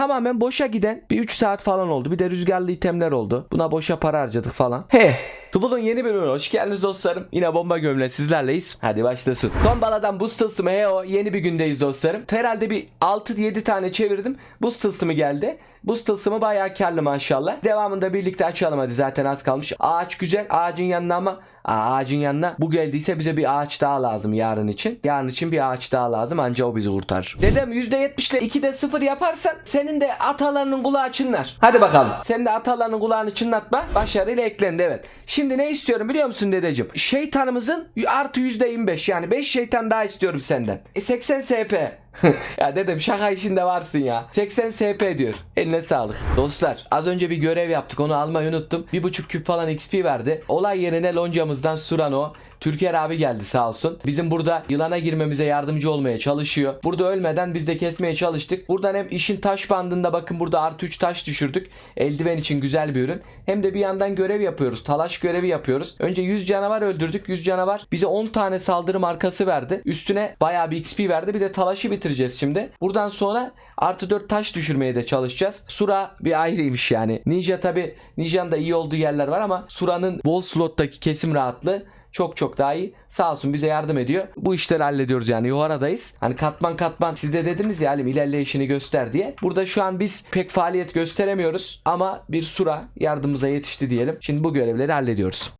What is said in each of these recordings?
tamamen boşa giden bir 3 saat falan oldu. Bir de rüzgarlı itemler oldu. Buna boşa para harcadık falan. He. Tubul'un yeni bölümüne hoş geldiniz dostlarım. Yine bomba gömle sizlerleyiz. Hadi başlasın. Tombaladan buz tılsımı heo yeni bir gündeyiz dostlarım. Herhalde bir 6-7 tane çevirdim. Buz tılsımı geldi. Buz tılsımı bayağı karlı maşallah. Devamında birlikte açalım hadi zaten az kalmış. Ağaç güzel. Ağacın yanına ama ağacın yanına bu geldiyse bize bir ağaç daha lazım yarın için. Yarın için bir ağaç daha lazım anca o bizi kurtarır. Dedem %70 ile 2'de 0 yaparsan senin de atalarının kulağı çınlar. Hadi bakalım. Sen de atalarının kulağını çınlatma. Başarıyla eklendi evet. Şimdi ne istiyorum biliyor musun dedeciğim? Şeytanımızın artı %25 yani 5 şeytan daha istiyorum senden. E 80 SP. ya dedim şaka işinde varsın ya. 80 SP diyor. Eline sağlık. Dostlar az önce bir görev yaptık onu almayı unuttum. Bir buçuk küp falan XP verdi. Olay yerine loncamızdan Surano Türker abi geldi sağ olsun. Bizim burada yılana girmemize yardımcı olmaya çalışıyor. Burada ölmeden biz de kesmeye çalıştık. Buradan hem işin taş bandında bakın burada artı 3 taş düşürdük. Eldiven için güzel bir ürün. Hem de bir yandan görev yapıyoruz. Talaş görevi yapıyoruz. Önce 100 canavar öldürdük. 100 canavar bize 10 tane saldırı markası verdi. Üstüne bayağı bir XP verdi. Bir de talaşı bitireceğiz şimdi. Buradan sonra artı 4 taş düşürmeye de çalışacağız. Sura bir ayrıymış yani. Ninja tabi Ninja'nın da iyi olduğu yerler var ama Sura'nın bol slottaki kesim rahatlığı çok çok daha iyi. Sağ olsun bize yardım ediyor. Bu işleri hallediyoruz yani yuharadayız. Hani katman katman siz de dediniz ya Halim ilerleyişini göster diye. Burada şu an biz pek faaliyet gösteremiyoruz ama bir sura yardımımıza yetişti diyelim. Şimdi bu görevleri hallediyoruz.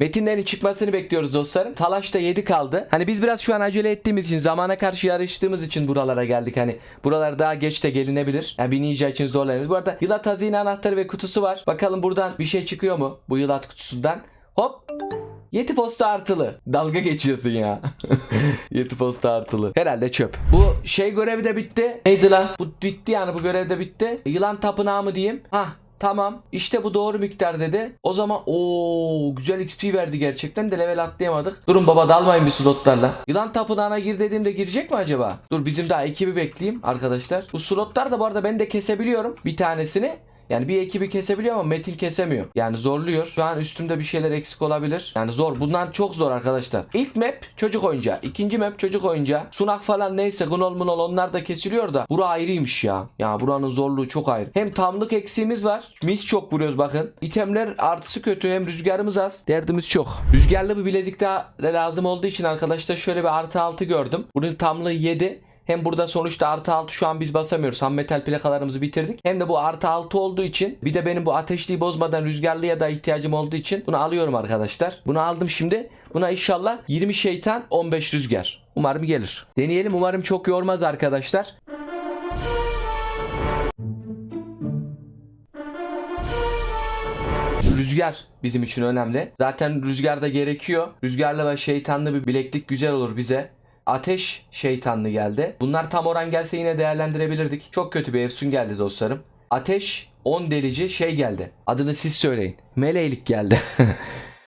Metinlerin çıkmasını bekliyoruz dostlarım. Talaş da 7 kaldı. Hani biz biraz şu an acele ettiğimiz için zamana karşı yarıştığımız için buralara geldik. Hani buralar daha geç de gelinebilir. Yani bir ninja için zorlanırız. Bu arada yılat hazine anahtarı ve kutusu var. Bakalım buradan bir şey çıkıyor mu bu yılat kutusundan. Hop. Yeti posta artılı. Dalga geçiyorsun ya. Yeti posta artılı. Herhalde çöp. Bu şey görevi de bitti. Neydi lan? Bu bitti yani bu görev de bitti. Yılan tapınağı mı diyeyim? Hah Tamam. İşte bu doğru miktar dedi. O zaman o güzel XP verdi gerçekten de level atlayamadık. Durun baba dalmayın bir slotlarla. Yılan tapınağına gir dediğimde girecek mi acaba? Dur bizim daha ekibi bekleyeyim arkadaşlar. Bu slotlar da bu arada ben de kesebiliyorum bir tanesini. Yani bir ekibi kesebiliyor ama Metin kesemiyor. Yani zorluyor. Şu an üstümde bir şeyler eksik olabilir. Yani zor. Bundan çok zor arkadaşlar. İlk map çocuk oyuncağı. ikinci map çocuk oyuncağı. Sunak falan neyse gnol munol onlar da kesiliyor da. Bura ayrıymış ya. Ya buranın zorluğu çok ayrı. Hem tamlık eksiğimiz var. Mis çok vuruyoruz bakın. İtemler artısı kötü hem rüzgarımız az. Derdimiz çok. Rüzgarlı bir bilezik daha da lazım olduğu için arkadaşlar şöyle bir artı altı gördüm. Bunun tamlığı 7. Hem burada sonuçta artı 6 şu an biz basamıyoruz. Ham metal plakalarımızı bitirdik. Hem de bu artı 6 olduğu için bir de benim bu ateşliği bozmadan rüzgarlıya da ihtiyacım olduğu için bunu alıyorum arkadaşlar. Bunu aldım şimdi. Buna inşallah 20 şeytan 15 rüzgar. Umarım gelir. Deneyelim umarım çok yormaz arkadaşlar. Rüzgar bizim için önemli. Zaten rüzgar da gerekiyor. Rüzgarlı ve şeytanlı bir bileklik güzel olur bize. Ateş şeytanlı geldi. Bunlar tam oran gelse yine değerlendirebilirdik. Çok kötü bir efsun geldi dostlarım. Ateş 10 delici şey geldi. Adını siz söyleyin. Meleylik geldi.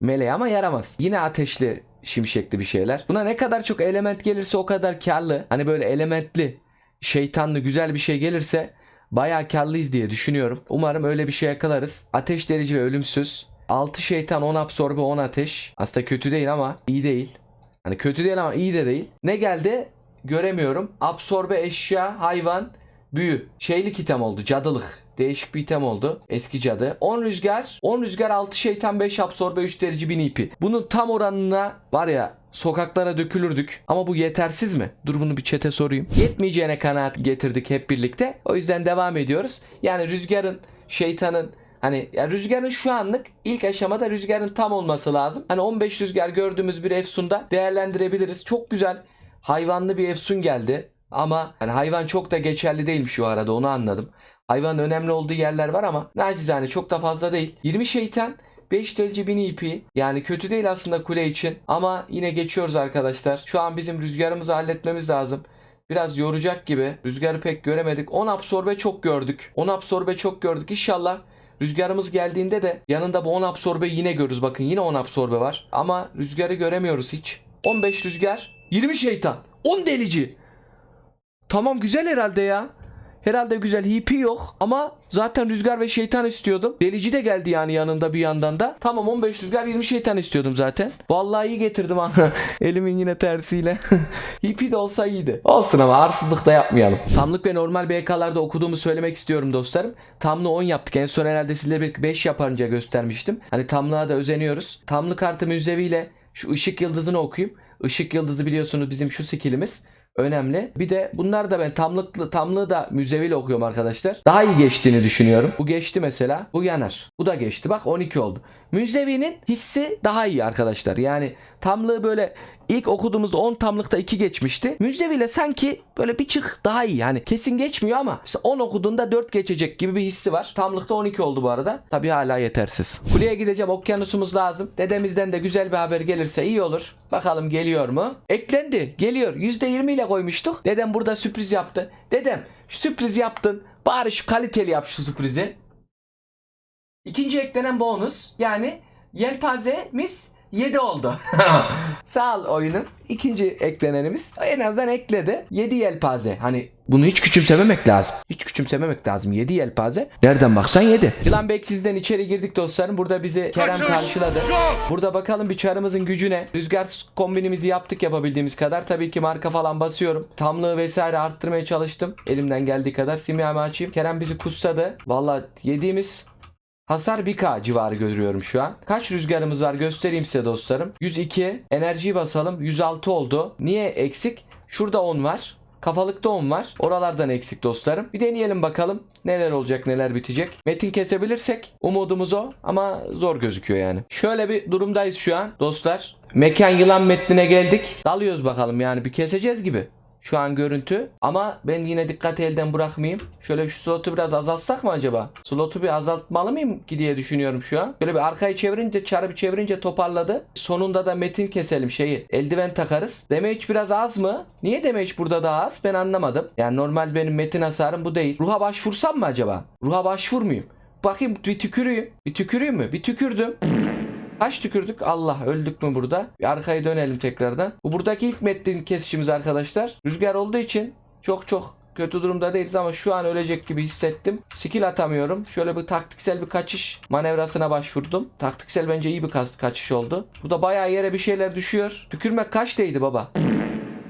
Meleği ama yaramaz. Yine ateşli şimşekli bir şeyler. Buna ne kadar çok element gelirse o kadar karlı. Hani böyle elementli, şeytanlı güzel bir şey gelirse bayağı karlıyız diye düşünüyorum. Umarım öyle bir şey yakalarız. Ateş delici ve ölümsüz. 6 şeytan 10 absorbe 10 ateş. Aslında kötü değil ama iyi değil. Hani kötü değil ama iyi de değil. Ne geldi? Göremiyorum. Absorbe eşya, hayvan, büyü. Şeylik item oldu. Cadılık. Değişik bir item oldu. Eski cadı. 10 rüzgar. 10 rüzgar 6 şeytan 5 absorbe 3 derici 1000 ipi. Bunun tam oranına var ya sokaklara dökülürdük. Ama bu yetersiz mi? Dur bunu bir çete sorayım. Yetmeyeceğine kanaat getirdik hep birlikte. O yüzden devam ediyoruz. Yani rüzgarın, şeytanın, Hani ya rüzgarın şu anlık ilk aşamada rüzgarın tam olması lazım. Hani 15 rüzgar gördüğümüz bir efsunda değerlendirebiliriz. Çok güzel hayvanlı bir efsun geldi. Ama hani hayvan çok da geçerli değilmiş şu arada onu anladım. Hayvanın önemli olduğu yerler var ama nacizane çok da fazla değil. 20 şeytan 5 delici 1000 ipi yani kötü değil aslında kule için ama yine geçiyoruz arkadaşlar. Şu an bizim rüzgarımızı halletmemiz lazım. Biraz yoracak gibi. Rüzgarı pek göremedik. 10 absorbe çok gördük. 10 absorbe çok gördük. İnşallah Rüzgarımız geldiğinde de yanında bu 10 absorbe yine görürüz. Bakın yine 10 absorbe var. Ama rüzgarı göremiyoruz hiç. 15 rüzgar. 20 şeytan. 10 delici. Tamam güzel herhalde ya. Herhalde güzel hipi yok ama zaten rüzgar ve şeytan istiyordum. Delici de geldi yani yanında bir yandan da. Tamam 15 rüzgar 20 şeytan istiyordum zaten. Vallahi iyi getirdim ha. Elimin yine tersiyle. hipi de olsa iyiydi. Olsun ama arsızlık da yapmayalım. Tamlık ve normal BK'larda okuduğumu söylemek istiyorum dostlarım. Tamlı 10 yaptık. En son herhalde sizlere bir 5 yaparınca göstermiştim. Hani tamlığa da özeniyoruz. Tamlı kartı müzeviyle şu ışık yıldızını okuyayım. Işık yıldızı biliyorsunuz bizim şu skillimiz önemli. Bir de bunlar da ben tamlıklı tamlığı da müzeviyle okuyorum arkadaşlar. Daha iyi geçtiğini düşünüyorum. Bu geçti mesela. Bu yanar. Bu da geçti. Bak 12 oldu. Müzevinin hissi daha iyi arkadaşlar. Yani tamlığı böyle ilk okuduğumuzda 10 tamlıkta 2 geçmişti. Müzeviyle sanki böyle bir çık daha iyi. Yani kesin geçmiyor ama mesela 10 okuduğunda 4 geçecek gibi bir hissi var. Tamlıkta 12 oldu bu arada. Tabi hala yetersiz. Kuleye gideceğim. Okyanusumuz lazım. Dedemizden de güzel bir haber gelirse iyi olur. Bakalım geliyor mu? Eklendi. Geliyor. %20 ile koymuştuk. Dedem burada sürpriz yaptı. Dedem sürpriz yaptın. Bari şu kaliteli yap şu sürprizi. İkinci eklenen bonus yani yelpazemiz 7 oldu. Sağ ol oyunum. İkinci eklenenimiz en azından ekledi. 7 yelpaze. Hani bunu hiç küçümsememek lazım. Hiç küçümsememek lazım. 7 yelpaze. Nereden baksan 7. Yılan Beksiz'den içeri girdik dostlarım. Burada bizi Kerem karşıladı. Burada bakalım bir çarımızın gücüne. Rüzgar kombinimizi yaptık yapabildiğimiz kadar. Tabii ki marka falan basıyorum. Tamlığı vesaire arttırmaya çalıştım. Elimden geldiği kadar simyamı açayım. Kerem bizi kusladı. Valla yediğimiz Hasar 1K civarı görüyorum şu an. Kaç rüzgarımız var göstereyim size dostlarım. 102. Enerjiyi basalım. 106 oldu. Niye eksik? Şurada 10 var. Kafalıkta 10 var. Oralardan eksik dostlarım. Bir deneyelim bakalım. Neler olacak neler bitecek. Metin kesebilirsek umudumuz o. Ama zor gözüküyor yani. Şöyle bir durumdayız şu an dostlar. Mekan yılan metnine geldik. Dalıyoruz bakalım yani bir keseceğiz gibi şu an görüntü. Ama ben yine dikkati elden bırakmayayım. Şöyle şu slotu biraz azaltsak mı acaba? Slotu bir azaltmalı mıyım ki diye düşünüyorum şu an. Böyle bir arkayı çevirince bir çevirince toparladı. Sonunda da metin keselim şeyi. Eldiven takarız. Damage biraz az mı? Niye damage burada daha az? Ben anlamadım. Yani normal benim metin hasarım bu değil. Ruha başvursam mı acaba? Ruha başvurmayayım. Bakayım bir tükürüyüm. Bir tüküreyim mü? Bir tükürdüm. Kaç tükürdük? Allah öldük mü burada? Bir arkaya dönelim tekrardan. Bu buradaki ilk metnin kesişimiz arkadaşlar. Rüzgar olduğu için çok çok kötü durumda değiliz ama şu an ölecek gibi hissettim. Skill atamıyorum. Şöyle bir taktiksel bir kaçış manevrasına başvurdum. Taktiksel bence iyi bir ka- kaçış oldu. Burada bayağı yere bir şeyler düşüyor. Tükürmek kaç değdi baba?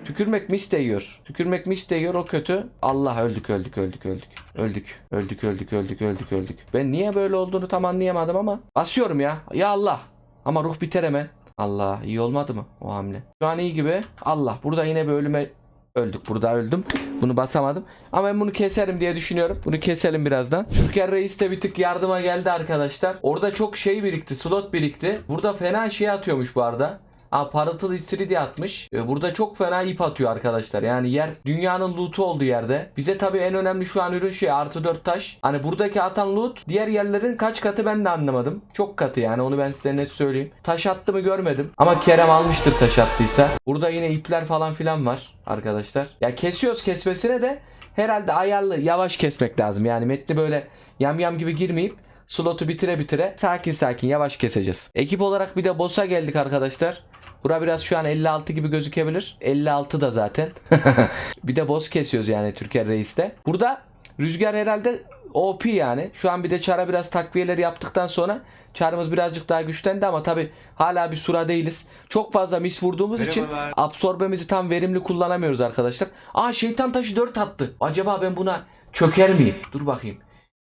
Tükürmek mis değiyor. Tükürmek mis değiyor o kötü. Allah öldük öldük öldük öldük. Öldük. Öldük öldük öldük öldük öldük. Ben niye böyle olduğunu tam anlayamadım ama. Basıyorum ya. Ya Allah. Ama ruh biter hemen. Allah iyi olmadı mı o hamle? Şu an iyi gibi. Allah burada yine bir ölüme öldük. Burada öldüm. Bunu basamadım. Ama ben bunu keserim diye düşünüyorum. Bunu keselim birazdan. Türker Reis de bir tık yardıma geldi arkadaşlar. Orada çok şey birikti. Slot birikti. Burada fena şey atıyormuş bu arada. Aa, parıltılı istiridye atmış. Ee, burada çok fena ip atıyor arkadaşlar. Yani yer dünyanın loot'u oldu yerde. Bize tabii en önemli şu an ürün şey artı 4 taş. Hani buradaki atan loot diğer yerlerin kaç katı ben de anlamadım. Çok katı yani onu ben size net söyleyeyim. Taş attı mı görmedim. Ama Kerem almıştır taş attıysa. Burada yine ipler falan filan var arkadaşlar. Ya kesiyoruz kesmesine de herhalde ayarlı yavaş kesmek lazım. Yani metni böyle yamyam gibi girmeyip slotu bitire bitire sakin sakin yavaş keseceğiz. Ekip olarak bir de boss'a geldik arkadaşlar. Bura biraz şu an 56 gibi gözükebilir. 56 da zaten. bir de boss kesiyoruz yani Türker Reis'te. Burada rüzgar herhalde OP yani. Şu an bir de çara biraz takviyeler yaptıktan sonra çarımız birazcık daha güçlendi ama tabi hala bir sura değiliz. Çok fazla mis vurduğumuz için Merhabalar. absorbemizi tam verimli kullanamıyoruz arkadaşlar. Aa şeytan taşı 4 attı. Acaba ben buna çöker miyim? Dur bakayım.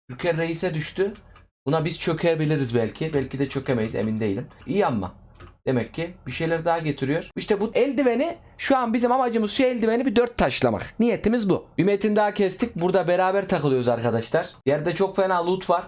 Türker Reis'e düştü. Buna biz çökebiliriz belki. Belki de çökemeyiz emin değilim. İyi ama. Demek ki bir şeyler daha getiriyor. İşte bu eldiveni şu an bizim amacımız şu eldiveni bir dört taşlamak. Niyetimiz bu. Bir metin daha kestik. Burada beraber takılıyoruz arkadaşlar. Yerde çok fena loot var.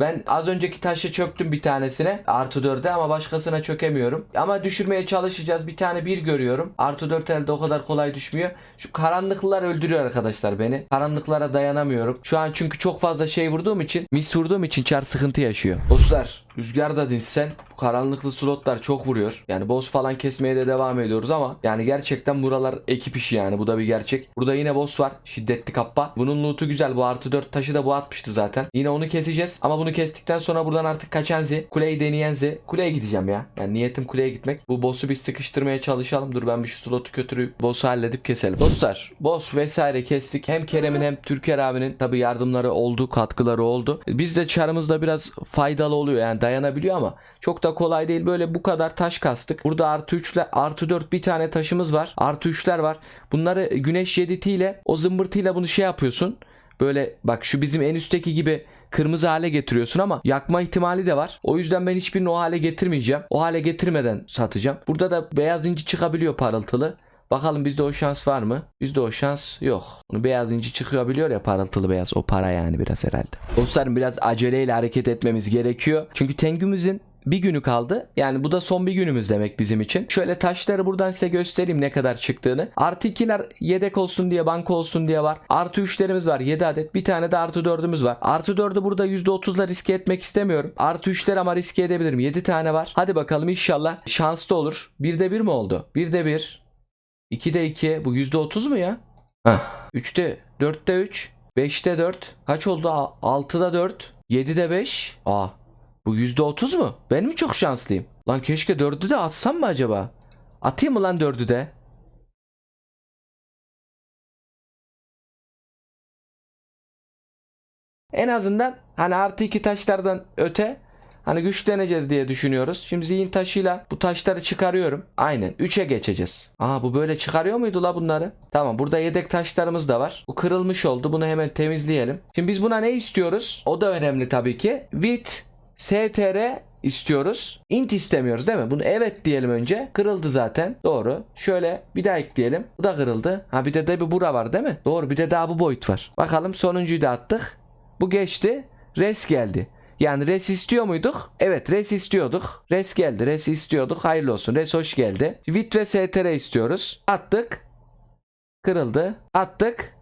Ben az önceki taşı çöktüm bir tanesine artı 4'e ama başkasına çökemiyorum. Ama düşürmeye çalışacağız. Bir tane bir görüyorum. Artı 4 elde o kadar kolay düşmüyor. Şu karanlıklar öldürüyor arkadaşlar beni. Karanlıklara dayanamıyorum. Şu an çünkü çok fazla şey vurduğum için mis vurduğum için çar sıkıntı yaşıyor. Dostlar rüzgar da dinsen Bu karanlıklı slotlar çok vuruyor. Yani boss falan kesmeye de devam ediyoruz ama yani gerçekten buralar ekip işi yani bu da bir gerçek. Burada yine boss var. Şiddetli kappa. Bunun loot'u güzel. Bu artı 4 taşı da bu atmıştı zaten. Yine onu keseceğiz. Ama bunu kestikten sonra buradan artık kaçan Z. Kuleyi deneyen Z. Kuleye gideceğim ya. Yani niyetim kuleye gitmek. Bu boss'u bir sıkıştırmaya çalışalım. Dur ben bir şu slotu götürüp boss'u halledip keselim. Dostlar boss vesaire kestik. Hem Kerem'in hem Türker abinin tabi yardımları oldu. Katkıları oldu. Biz de çarımızda biraz faydalı oluyor. Yani dayanabiliyor ama çok da kolay değil. Böyle bu kadar taş kastık. Burada artı 3 ile artı 4 bir tane taşımız var. Artı 3'ler var. Bunları güneş jeditiyle o zımbırtıyla bunu şey yapıyorsun. Böyle bak şu bizim en üstteki gibi kırmızı hale getiriyorsun ama yakma ihtimali de var. O yüzden ben hiçbirini o hale getirmeyeceğim. O hale getirmeden satacağım. Burada da beyaz inci çıkabiliyor parıltılı. Bakalım bizde o şans var mı? Bizde o şans yok. Bunu beyaz inci çıkabiliyor ya parıltılı beyaz. O para yani biraz herhalde. Dostlarım biraz aceleyle hareket etmemiz gerekiyor. Çünkü Tengümüzün bir günü kaldı. Yani bu da son bir günümüz demek bizim için. Şöyle taşları buradan size göstereyim ne kadar çıktığını. Artı 2'ler yedek olsun diye banka olsun diye var. Artı 3'lerimiz var 7 adet. Bir tane de artı 4'ümüz var. Artı 4'ü burada %30'la riske etmek istemiyorum. Artı 3'ler ama riske edebilirim. 7 tane var. Hadi bakalım inşallah şanslı olur. 1'de 1 mi oldu? 1'de 1. 2'de 2. Bu %30 mu ya? Heh. 3'te 4'te 3. 5'te 4. Kaç oldu? 6'da 4. 7'de 5. Aa bu %30 mu? Ben mi çok şanslıyım? Lan keşke 4'ü de atsam mı acaba? Atayım mı lan 4'ü de? En azından hani artı iki taşlardan öte hani güçleneceğiz diye düşünüyoruz. Şimdi zihin taşıyla bu taşları çıkarıyorum. Aynen 3'e geçeceğiz. Aa bu böyle çıkarıyor muydu la bunları? Tamam burada yedek taşlarımız da var. Bu kırılmış oldu. Bunu hemen temizleyelim. Şimdi biz buna ne istiyoruz? O da önemli tabii ki. With str istiyoruz. int istemiyoruz değil mi? Bunu evet diyelim önce. Kırıldı zaten. Doğru. Şöyle bir daha ekleyelim. Bu da kırıldı. Ha bir de de bir bura var değil mi? Doğru. Bir de daha bu boyut var. Bakalım sonuncuyu da attık. Bu geçti. Res geldi. Yani res istiyor muyduk? Evet res istiyorduk. Res geldi. Res istiyorduk. Hayırlı olsun. Res hoş geldi. Vit ve str istiyoruz. Attık. Kırıldı. Attık.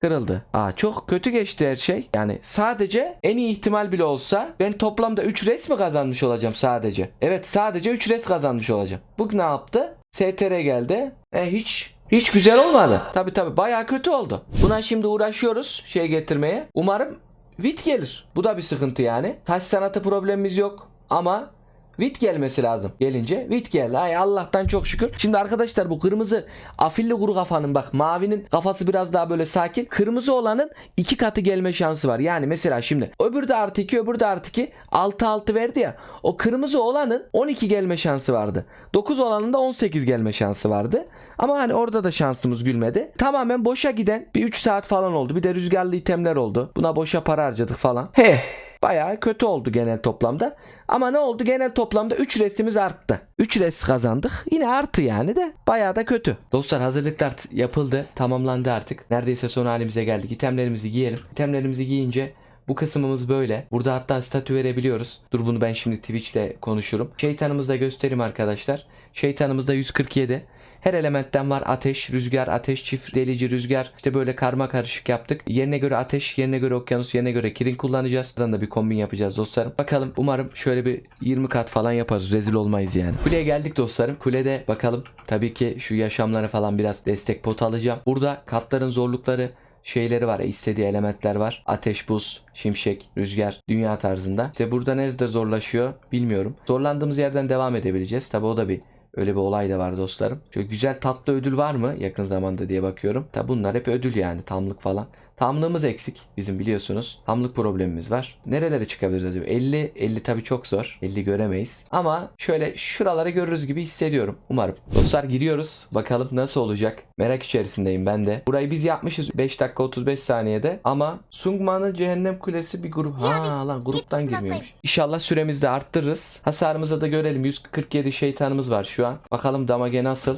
Kırıldı. Aa çok kötü geçti her şey. Yani sadece en iyi ihtimal bile olsa ben toplamda 3 res mi kazanmış olacağım sadece? Evet sadece 3 res kazanmış olacağım. Bu ne yaptı? STR geldi. E hiç hiç güzel olmadı. Tabi tabi bayağı kötü oldu. Buna şimdi uğraşıyoruz şey getirmeye. Umarım Vit gelir. Bu da bir sıkıntı yani. Taş sanatı problemimiz yok ama Vit gelmesi lazım. Gelince Vit geldi. Ay Allah'tan çok şükür. Şimdi arkadaşlar bu kırmızı afilli kuru kafanın bak mavinin kafası biraz daha böyle sakin. Kırmızı olanın iki katı gelme şansı var. Yani mesela şimdi öbür de artı 2 öbür de artı 2 6 6 verdi ya. O kırmızı olanın 12 gelme şansı vardı. 9 olanın da 18 gelme şansı vardı. Ama hani orada da şansımız gülmedi. Tamamen boşa giden bir 3 saat falan oldu. Bir de rüzgarlı itemler oldu. Buna boşa para harcadık falan. He. Bayağı kötü oldu genel toplamda. Ama ne oldu? Genel toplamda 3 resimiz arttı. 3 res kazandık. Yine artı yani de bayağı da kötü. Dostlar hazırlıklar yapıldı. Tamamlandı artık. Neredeyse son halimize geldik. İtemlerimizi giyelim. İtemlerimizi giyince bu kısmımız böyle. Burada hatta statü verebiliyoruz. Dur bunu ben şimdi Twitch'le konuşurum. Şeytanımızı da göstereyim arkadaşlar. Şeytanımız da 147. Her elementten var. Ateş, rüzgar, ateş, çift, delici, rüzgar. İşte böyle karma karışık yaptık. Yerine göre ateş, yerine göre okyanus, yerine göre kirin kullanacağız. Buradan da bir kombin yapacağız dostlarım. Bakalım umarım şöyle bir 20 kat falan yaparız. Rezil olmayız yani. Kuleye geldik dostlarım. Kulede bakalım. Tabii ki şu yaşamlara falan biraz destek pot alacağım. Burada katların zorlukları şeyleri var. istediği elementler var. Ateş, buz, şimşek, rüzgar, dünya tarzında. İşte burada nerede zorlaşıyor bilmiyorum. Zorlandığımız yerden devam edebileceğiz. Tabi o da bir Öyle bir olay da var dostlarım. Şöyle güzel tatlı ödül var mı yakın zamanda diye bakıyorum. Tabi bunlar hep ödül yani tamlık falan. Tamlığımız eksik bizim biliyorsunuz. Tamlık problemimiz var. Nerelere çıkabiliriz acaba? 50 50 tabii çok zor. 50 göremeyiz. Ama şöyle şuraları görürüz gibi hissediyorum. Umarım. Dostlar giriyoruz. Bakalım nasıl olacak. Merak içerisindeyim ben de. Burayı biz yapmışız 5 dakika 35 saniyede. Ama Sungman'ın Cehennem Kulesi bir grup. Ha lan gruptan girmiyormuş. İnşallah süremizi de arttırırız. Hasarımızı da görelim. 147 şeytanımız var şu an. Bakalım damage nasıl?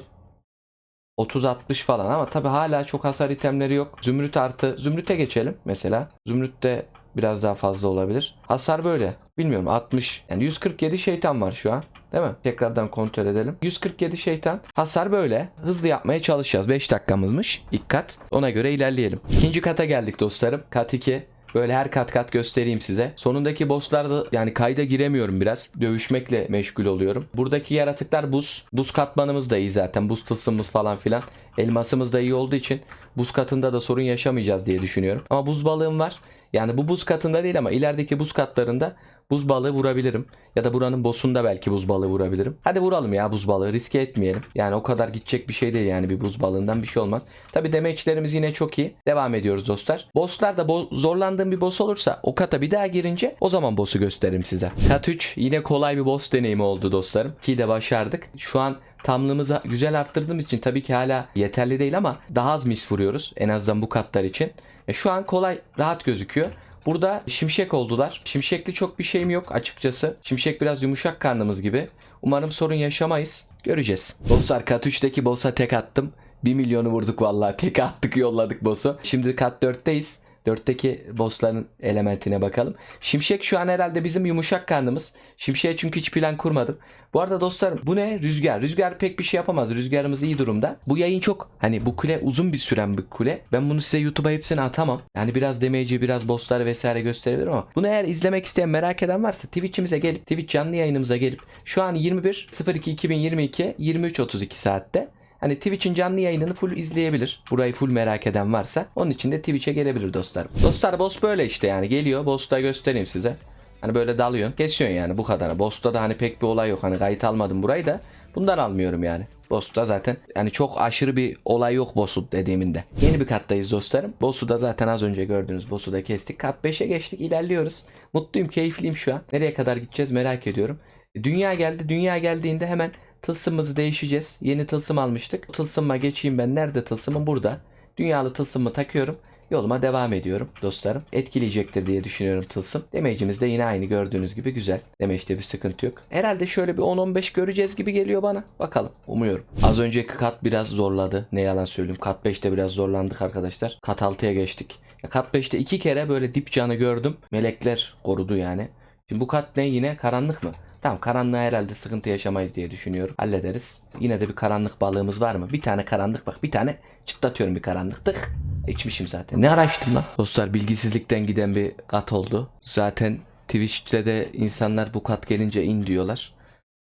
30-60 falan ama tabi hala çok hasar itemleri yok. Zümrüt artı Zümrüt'e geçelim mesela. Zümrüt'te biraz daha fazla olabilir. Hasar böyle. Bilmiyorum 60 yani 147 şeytan var şu an. Değil mi? Tekrardan kontrol edelim. 147 şeytan. Hasar böyle. Hızlı yapmaya çalışacağız. 5 dakikamızmış ilk kat. Ona göre ilerleyelim. İkinci kata geldik dostlarım. Kat 2. Böyle her kat kat göstereyim size. Sonundaki bosslarda yani kayda giremiyorum biraz. Dövüşmekle meşgul oluyorum. Buradaki yaratıklar buz. Buz katmanımız da iyi zaten. Buz tılsımımız falan filan. Elmasımız da iyi olduğu için buz katında da sorun yaşamayacağız diye düşünüyorum. Ama buz balığım var. Yani bu buz katında değil ama ilerideki buz katlarında buz balığı vurabilirim. Ya da buranın boss'unda belki buz balığı vurabilirim. Hadi vuralım ya buz balığı riske etmeyelim. Yani o kadar gidecek bir şey değil yani bir buz balığından bir şey olmaz. Tabi damage'lerimiz yine çok iyi. Devam ediyoruz dostlar. Boss'lar da bo- zorlandığım bir boss olursa o kata bir daha girince o zaman boss'u gösteririm size. Kat 3 yine kolay bir boss deneyimi oldu dostlarım. Ki de başardık. Şu an tamlığımızı güzel arttırdığımız için tabii ki hala yeterli değil ama daha az mis vuruyoruz. En azından bu katlar için. E, şu an kolay rahat gözüküyor. Burada şimşek oldular. Şimşekli çok bir şeyim yok açıkçası. Şimşek biraz yumuşak karnımız gibi. Umarım sorun yaşamayız. Göreceğiz. Dostlar kat 3'teki boss'a tek attım. 1 milyonu vurduk vallahi. Tek attık yolladık boss'u. Şimdi kat 4'teyiz. 4'teki bossların elementine bakalım. Şimşek şu an herhalde bizim yumuşak karnımız. Şimşek'e çünkü hiç plan kurmadım. Bu arada dostlarım bu ne? Rüzgar. Rüzgar pek bir şey yapamaz. Rüzgarımız iyi durumda. Bu yayın çok hani bu kule uzun bir süren bir kule. Ben bunu size YouTube'a hepsini atamam. Yani biraz damage'i biraz bossları vesaire gösterebilirim ama bunu eğer izlemek isteyen merak eden varsa Twitch'imize gelip Twitch canlı yayınımıza gelip şu an 21 02 2022 23 32 saatte Hani Twitch'in canlı yayınını full izleyebilir. Burayı full merak eden varsa. Onun için de Twitch'e gelebilir dostlarım. Dostlar boss böyle işte yani. Geliyor. Boss'u da göstereyim size. Hani böyle dalıyorsun. Kesiyorsun yani bu kadar. Boss'ta da hani pek bir olay yok. Hani kayıt almadım burayı da. Bundan almıyorum yani. Boss'ta zaten yani çok aşırı bir olay yok boss'u dediğiminde. Yeni bir kattayız dostlarım. Boss'u da zaten az önce gördüğünüz boss'u da kestik. Kat 5'e geçtik ilerliyoruz. Mutluyum keyifliyim şu an. Nereye kadar gideceğiz merak ediyorum. Dünya geldi. Dünya geldiğinde hemen tılsımımızı değişeceğiz. Yeni tılsım almıştık. Tılsıma geçeyim ben. Nerede tılsımım? Burada. Dünyalı tılsımı takıyorum. Yoluma devam ediyorum dostlarım. Etkileyecektir diye düşünüyorum tılsım. Demecimiz de yine aynı gördüğünüz gibi güzel. Demeçte bir sıkıntı yok. Herhalde şöyle bir 10-15 göreceğiz gibi geliyor bana. Bakalım. Umuyorum. Az önceki kat biraz zorladı. Ne yalan söyleyeyim. Kat 5'te biraz zorlandık arkadaşlar. Kat 6'ya geçtik. Kat 5'te iki kere böyle dip canı gördüm. Melekler korudu yani. Şimdi bu kat ne yine? Karanlık mı? Tamam karanlığa herhalde sıkıntı yaşamayız diye düşünüyorum. Hallederiz. Yine de bir karanlık balığımız var mı? Bir tane karanlık bak. Bir tane çıtlatıyorum bir karanlık. Tık. İçmişim zaten. Ne araştım lan? Dostlar bilgisizlikten giden bir kat oldu. Zaten Twitch'te de insanlar bu kat gelince in diyorlar.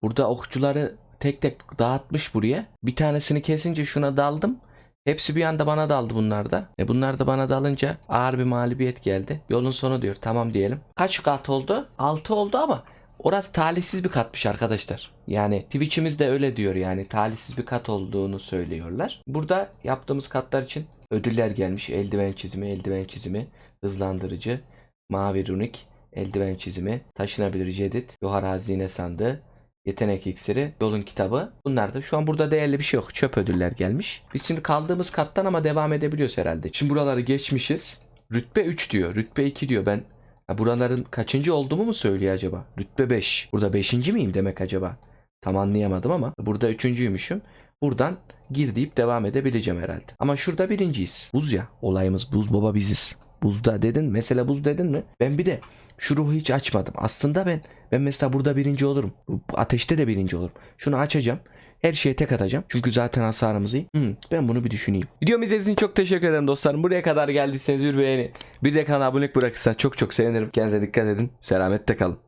Burada okçuları tek tek dağıtmış buraya. Bir tanesini kesince şuna daldım. Hepsi bir anda bana daldı bunlar da. E bunlar da bana dalınca ağır bir mağlubiyet geldi. Yolun sonu diyor. Tamam diyelim. Kaç kat oldu? 6 oldu ama orası talihsiz bir katmış arkadaşlar. Yani Twitch'imiz de öyle diyor yani talihsiz bir kat olduğunu söylüyorlar. Burada yaptığımız katlar için ödüller gelmiş. Eldiven çizimi, eldiven çizimi, hızlandırıcı, mavi runik, eldiven çizimi, taşınabilir cedit, yuhar hazine sandığı, Yetenek iksiri, yolun kitabı. Bunlar da şu an burada değerli bir şey yok. Çöp ödüller gelmiş. Biz şimdi kaldığımız kattan ama devam edebiliyoruz herhalde. Şimdi buraları geçmişiz. Rütbe 3 diyor. Rütbe 2 diyor. Ben ha, buraların kaçıncı olduğumu mu söylüyor acaba? Rütbe 5. Burada 5. miyim demek acaba? Tam anlayamadım ama burada üçüncüymüşüm. Buradan gir deyip devam edebileceğim herhalde. Ama şurada birinciyiz. Buz ya. Olayımız buz baba biziz. Buzda dedin. Mesela buz dedin mi? Ben bir de şu ruhu hiç açmadım. Aslında ben ben mesela burada birinci olurum. Ateşte de birinci olurum. Şunu açacağım. Her şeye tek atacağım. Çünkü zaten hasarımız iyi. Hmm, ben bunu bir düşüneyim. Videomu izlediğiniz için çok teşekkür ederim dostlarım. Buraya kadar geldiyseniz bir beğeni. Bir de kanala abone bırakırsanız çok çok sevinirim. Kendinize dikkat edin. Selametle kalın.